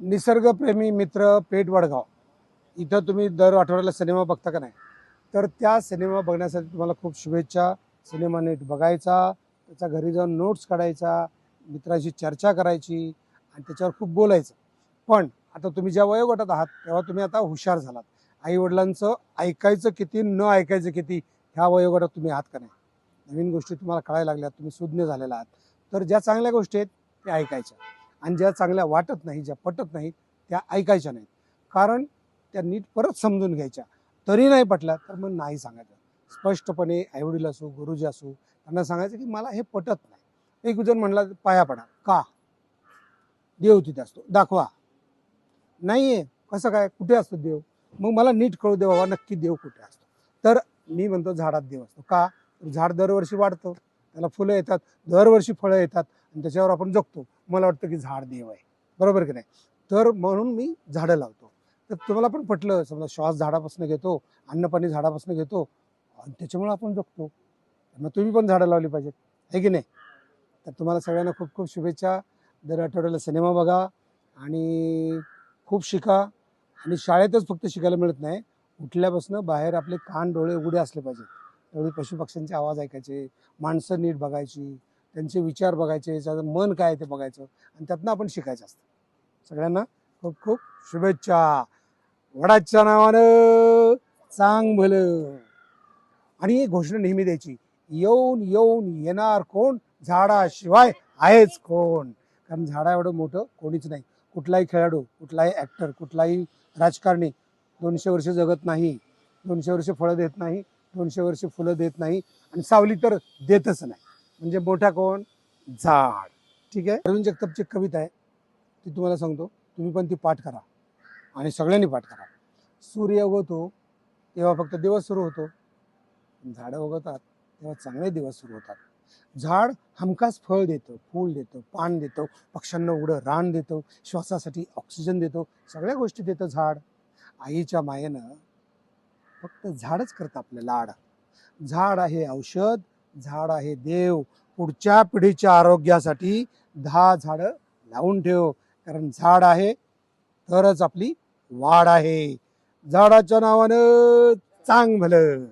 निसर्गप्रेमी मित्र पेठ वडगाव. इथं तुम्ही दर आठवड्याला सिनेमा बघता का नाही? तर त्या सिनेमा बघण्यासाठी तुम्हाला खूप शुभेच्छा. सिनेमा नीट बघायचा त्याच्या घरी जाऊन नोट्स काढायचा मित्राशी चर्चा करायची आणि त्याच्यावर खूप बोलायचं. पण आता तुम्ही ज्या वयोगटात आहात तेव्हा तुम्ही आता हुशार झालात. आई वडिलांचं ऐकायचं किती न ऐकायचं किती ह्या वयोगटात तुम्ही आहात का नाही? नवीन गोष्टी तुम्हाला कळायला लागल्यात तुम्ही सुज्ञ झालेला आहात. तर ज्या चांगल्या गोष्टी आहेत त्या ऐकायच्या. आणि ज्या चांगल्या वाटत नाही ज्या पटत नाहीत त्या ऐकायच्या नाहीत. कारण त्या नीट परत समजून घ्यायच्या. तरी नाही पटल्या तर मग नाही सांगायचं. स्पष्टपणे आईवडील असो गुरुजी असू त्यांना सांगायचं की मला हे पटत नाही. एक जण म्हणला पाया पडा. का? देव तिथे असतो. दाखवा. नाही आहे कसं काय? कुठे असतो देव? मग मला नीट कळू दे बाबा नक्की देव कुठे असतो. तर मी म्हणतो झाडात देव असतो. का? झाड दरवर्षी वाढतं. त्याला फुलं येतात दरवर्षी फळं येतात आणि त्याच्यावर आपण जगतो. मला वाटतं की झाड देव आहे. बरोबर की नाही? तर म्हणून मी झाडं लावतो. तर तुम्हाला पण पटलं समजा श्वास झाडापासून घेतो अन्नपाणी झाडापासून घेतो आणि त्याच्यामुळे आपण जगतो. मग तुम्ही पण झाडं लावली पाहिजेत. आहे की नाही? तर तुम्हाला सगळ्यांना खूप खूप शुभेच्छा. दर आठवड्याला सिनेमा बघा आणि खूप शिका. आणि शाळेतच फक्त शिकायला मिळत नाही. उठल्यापासून बाहेर आपले कान डोळे उघडे असले पाहिजेत. तेवढे पशुपक्ष्यांचे आवाज ऐकायचे माणसं नीट बघायची त्यांचे विचार बघायचे त्याचं मन काय आहे ते बघायचं आणि त्यातनं आपण शिकायचं असतं. सगळ्यांना खूप खूप शुभेच्छा. वडाच्या नावानं चांग भलं. आणि घोषणा नेहमी द्यायची येऊन येऊन येणार कोण? झाडाशिवाय आहेच कोण? कारण झाडा एवढं मोठं कोणीच नाही. कुठलाही खेळाडू कुठलाही ॲक्टर कुठलाही राजकारणी दोनशे वर्ष जगत नाही दोनशे वर्ष फळं देत नाही दोनशे वर्ष फुलं देत नाही आणि सावली तर देतच नाही. म्हणजे मोठा कोण? झाड. ठीक आहे? अरविंद जगतापची कविता आहे. ती तुम्हाला सांगतो. तुम्ही पण ती पाठ करा. आणि सगळ्यांनी पाठ करा. सूर्य उगवतो तेव्हा फक्त दिवस सुरू होतो. झाडं उगवतात तेव्हा चांगले दिवस सुरू होतात. झाड हमखास फळ देतं फूल देतं पान देतं पक्ष्यांना उघडं रान देतं श्वासासाठी ऑक्सिजन देतो. सगळ्या गोष्टी देतं झाड. आईच्या मायेनं फक्त झाडच करतं आपल्याला आड झाड आहे औषध झाड आहे देव. पुढच्या पिढीच्या आरोग्यासाठी दहा झाडं लावून ठेव. कारण झाड आहे तरच आपली वाढ आहे. झाडाच्या नावानं चांग भलं